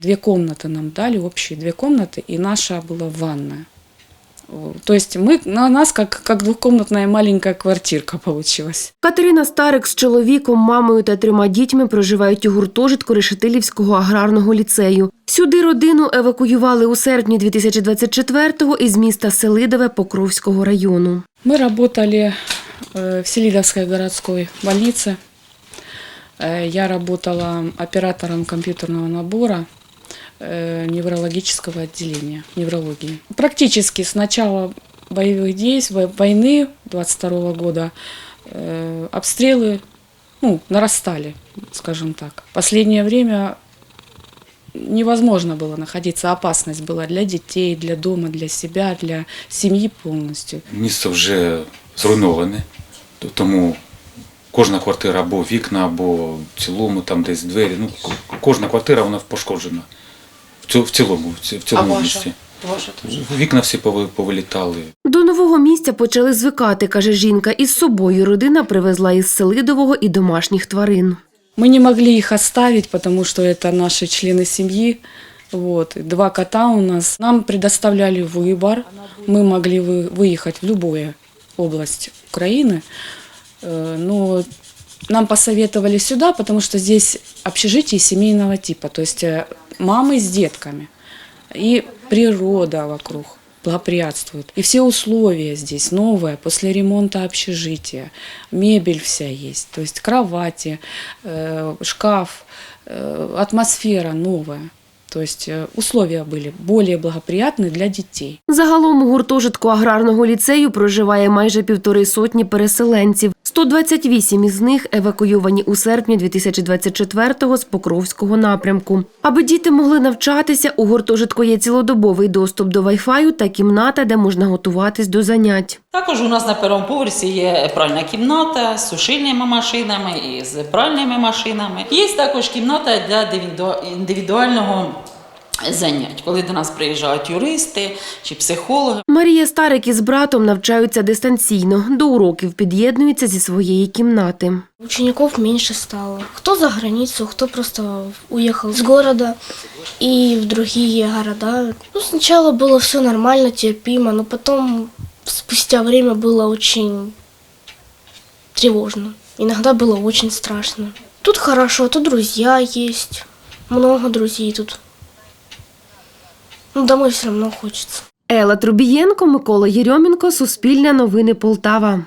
Две комнаты нам дали, общие две комнаты, и наша была ванная. О, То есть мы, на нас как, как двухкомнатная маленькая квартирка получилась. Катерина Старик з чоловіком, мамою та трьома дітьми проживають у гуртожитку Решетилівського аграрного ліцею. Сюди родину евакуювали у серпні 2024-го із міста Селидове Покровського району. Мы работали э, в Селидовской городской больнице. Э, Я работала оператором компьютерного набора э, неврологического отделения, неврологии. Практически с начала боевых действий, во- войны 22 года э, обстрелы ну, нарастали, скажем так. Последнее время невозможно было находиться, опасность была для детей, для дома, для себя, для семьи полностью. Місто вже зруйноване, то- тому кожна квартира або вікна, або в цілому там десь двері. Ну, к- кожна квартира вона пошкоджена. В цьо- в цілому, в ці- в цілому місті. Ваша тоже. Вікна всі пови- повилітали. До нового місця почали звикати, каже жінка. Із собою родина привезла із Селидового і домашніх тварин. Мы не могли их оставить, потому что это наши члены семьи. Вот. Два кота у нас. Нам предоставляли выбор. Мы могли вы- выехать в любую область Украины. Э, Но нам посоветовали сюда, потому что здесь общежитие семейного типа. То есть э, мамы с детками. И природа вокруг благоприятствует. И все условия здесь новые, после ремонта общежития. Мебель вся есть, то есть кровати, э, шкаф, э, атмосфера новая. То есть э, условия были более благоприятны для детей. Загалом у гуртожитку аграрного ліцею проживає майже півтори сотні переселенців. 128 із них евакуйовані у серпні 2024-го з Покровського напрямку. Аби діти могли навчатися, у гуртожитку є цілодобовий доступ до Wi-Fi та кімната, де можна готуватись до занять. Також у нас на першому поверсі є пральна кімната з сушильними машинами і з пральними машинами. Є також кімната для індивіду- індивідуального занять, коли до нас приїжджають юристи чи психологи. Марія Старик із братом навчаються дистанційно. До уроків під'єднуються зі своєї кімнати. Учеников меньше стало. Кто за границу, кто просто уехал с города и в другие города. Ну, сначала было все нормально, терпимо, но потом спустя время было очень тревожно. Иногда было очень страшно. Тут хорошо, тут друзья есть. Много друзей тут. Ну, домой все равно хочется. Ела Трубієнко, Микола Єрьомінко, Суспільне новини Полтава.